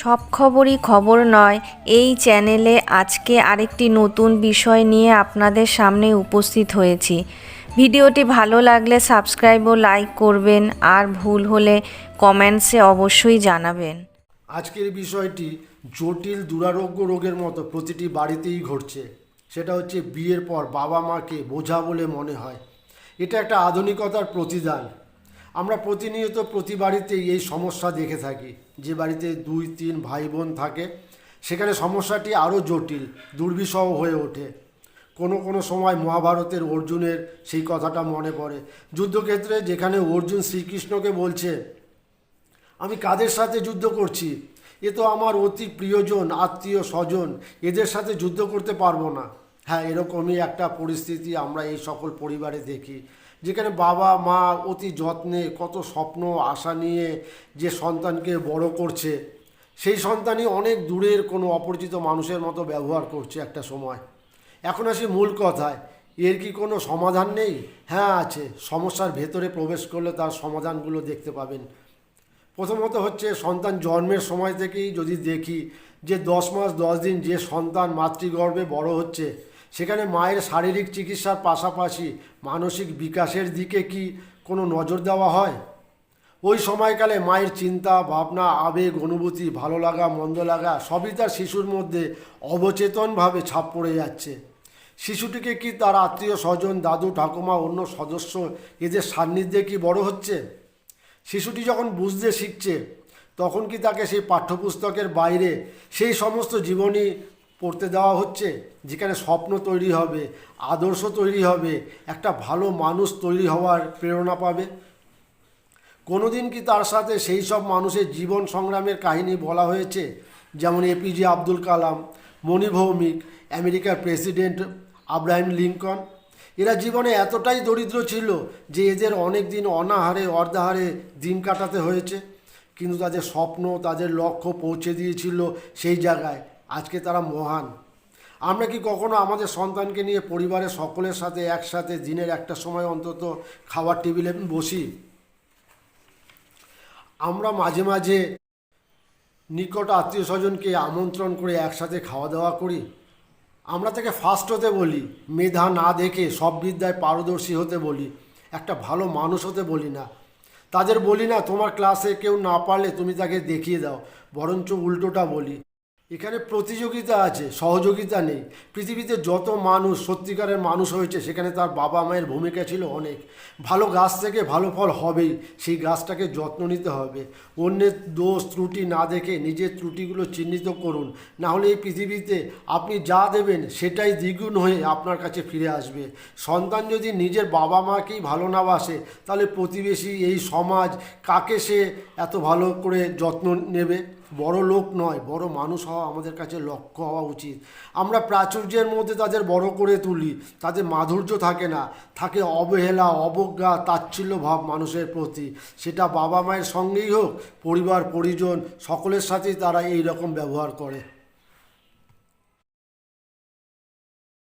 সব খবরই খবর নয়, এই চ্যানেলে আজকে আরেকটি নতুন বিষয় নিয়ে আপনাদের সামনে উপস্থিত হয়েছি। ভিডিওটি ভালো লাগলে সাবস্ক্রাইব ও লাইক করবেন আর ভুল হলে কমেন্টসে অবশ্যই জানাবেন। আজকের বিষয়টি জটিল দুরারোগ্য রোগের মতো প্রতিটি বাড়িতেই ঘটছে। সেটা হচ্ছে বিয়ের পর বাবা মাকে বোঝা বলে মনে হয়। এটা একটা আধুনিকতার প্রতিদান। আমরা প্রতিনিয়ত প্রতি বাড়িতেই এই সমস্যা দেখে থাকি। যে বাড়িতে দুই, তিন ভাই বোন থাকে, সেখানে সমস্যাটি আরও জটিল, দুর্বিষহ হয়ে ওঠে। কোনো কোনো সময় মহাভারতের অর্জুনের সেই কথাটা মনে পড়ে। যুদ্ধক্ষেত্রে যেখানে অর্জুন শ্রীকৃষ্ণকে বলছে, আমি কাদের সাথে যুদ্ধ করছি? এ তো আমার অতি প্রিয়জন আত্মীয় স্বজন এদের সাথে যুদ্ধ করতে পারব না। হ্যাঁ এরকমই একটা পরিস্থিতি আমরা এই সকল পরিবারে দেখি। যেখানে বাবা, মা অতি যত্নে কত স্বপ্ন, আশা নিয়ে যে সন্তানকে বড় করছে, সেই সন্তানই অনেক দূরের কোনো অপরিচিত মানুষের মতো ব্যবহার করছে একটা সময়। এখন আসি মূল কথায়, এর কি কোনো সমাধান নেই? হ্যাঁ আছে। সমস্যার ভেতরে প্রবেশ করলে তার সমাধানগুলো দেখতে পাবেন। প্রথমত হচ্ছে, সন্তান জন্মের সময় থেকেই যদি দেখি যে দশ মাস, দশ দিন যে সন্তান মাতৃগর্ভে বড় হচ্ছে সেখানে মায়ের শারীরিক চিকিৎসার পাশাপাশি মানসিক বিকাশের দিকে কি কোনো নজর দেওয়া হয়? ওই সময়কালে মায়ের চিন্তা, ভাবনা, আবেগ, অনুভূতি, ভালো লাগা, মন্দ লাগা সবই তার শিশুর মধ্যে অবচেতনভাবে ছাপ পড়ে যাচ্ছে। শিশুটিকে কি তার আত্মীয় স্বজন, দাদু, ঠাকুমা, অন্য সদস্য এদের সান্নিধ্যে কি বড় হচ্ছে? শিশুটি যখন বুঝতে শিখছে, তখন কি তাকে সেই পাঠ্যপুস্তকের বাইরে সেই সমস্ত জীবনী পড়তে দেওয়া হচ্ছে, যেখানে স্বপ্ন তৈরি হবে, আদর্শ তৈরি হবে, একটা ভালো মানুষ তৈরি হওয়ার প্রেরণা পাবে। কোনোদিন কি তার সাথে সেই সব মানুষের জীবন সংগ্রামের কাহিনী বলা হয়েছে? যেমন এপিজে আব্দুল কালাম, মণি ভৌমিক, আমেরিকার প্রেসিডেন্ট আব্রাহিম লিঙ্কন। এরা জীবনে এতটাই দরিদ্র ছিল যে এদের অনেক দিন অনাহারে, অর্ধাহারে দিন কাটাতে হয়েছে। কিন্তু তাদের স্বপ্ন, তাদের লক্ষ্য পৌঁছে দিয়েছিল সেই জায়গায়। আজকে তারা মহান। আমরা কি কখনো আমাদের সন্তানকে নিয়ে পরিবারের সকলের সাথে একসাথে দিনের একটা সময় অন্তত খাওয়ার টেবিলে বসি? আমরা মাঝে মাঝে নিকট আত্মীয় স্বজনকে আমন্ত্রণ করে একসাথে খাওয়া দাওয়া করি। আমরা তাকে ফার্স্ট হতে বলি, মেধা না দেখে সব বিদ্যায় পারদর্শী হতে বলি, একটা ভালো মানুষ হতে বলি না। তাদের বলি না, তোমার ক্লাসে কেউ না পারলে তুমি তাকে দেখিয়ে দাও। বরঞ্চ উল্টোটা বলি এখানে প্রতিযোগিতা আছে, সহযোগিতা নেই। পৃথিবীতে যত মানুষ সত্যিকারের মানুষ হয়েছে, সেখানে তার বাবা মায়ের ভূমিকা ছিল অনেক। ভালো গাছ থেকে ভালো ফল হবেই, সেই গাছটাকে যত্ন নিতে হবে। অন্যের দোষ, ত্রুটি না দেখে নিজের ত্রুটিগুলো চিহ্নিত করুন। না হলে এই পৃথিবীতে আপনি যা দেবেন, সেটাই দ্বিগুণ হয়ে আপনার কাছে ফিরে আসবে। সন্তান যদি নিজের বাবা মাকেই ভালো না বাসে, তাহলে প্রতিবেশী, এই সমাজ কাকে সে এত ভালো করে যত্ন নেবে? বড় লোক নয়, বড় মানুষ হওয়া আমাদের কাছে লক্ষ্য হওয়া উচিত। আমরা প্রাচুর্যের মধ্যে তাদের বড় করে তুলি, তাদের মাধুর্য থাকে না, থাকে অবহেলা, অবজ্ঞা, তাচ্ছিল্য ভাব মানুষের প্রতি। সেটা বাবা মায়ের সঙ্গেই হোক, পরিবার, পরিজন, সকলের সাথেই তারা এই রকম ব্যবহার করে।